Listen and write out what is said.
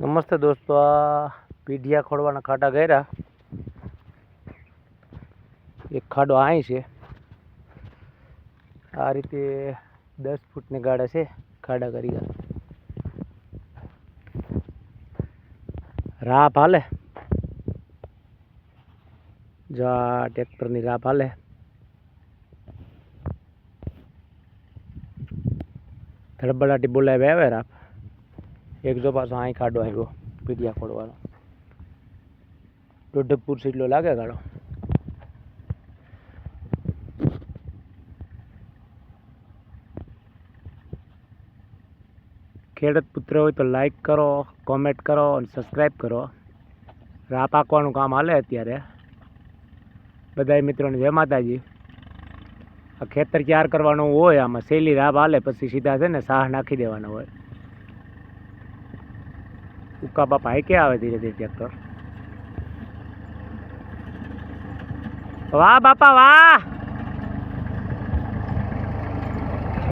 નમસ્તે દોસ્તો, આ પીઢિયા ખોડવાના ખાડા કર્યા. એક ખાડો અહીં છે. આ રીતે દસ ફૂટની ગાડા છે ખાડા કરી રાપ હાલે જો આ ટ્રેક્ટરની રાપ હાલે ધડબડાટી બોલાવે આવે રાપ એક પાછો અહીં ખાડો આવ્યો પીડિયા ખોડવાનો દોઢકપુર જેટલો લાગે ગાડો ખેડૂત પુત્ર હોય તો લાઈક કરો કોમેન્ટ કરો અને સબસ્ક્રાઈબ કરો. રાહ પાકવાનું કામ હાલે અત્યારે. બધા મિત્રોને જય માતાજી. આ ખેતર ક્યાર કરવાનું હોય, આમાં સહેલી રાહ હાલે, પછી સીધા છે ને સાહ નાખી દેવાનો હોય. ઉકા બાપા હાઈ કે આવે ધીરે ધીરે ટ્રેક્ટર વાહ બાપા વાહ!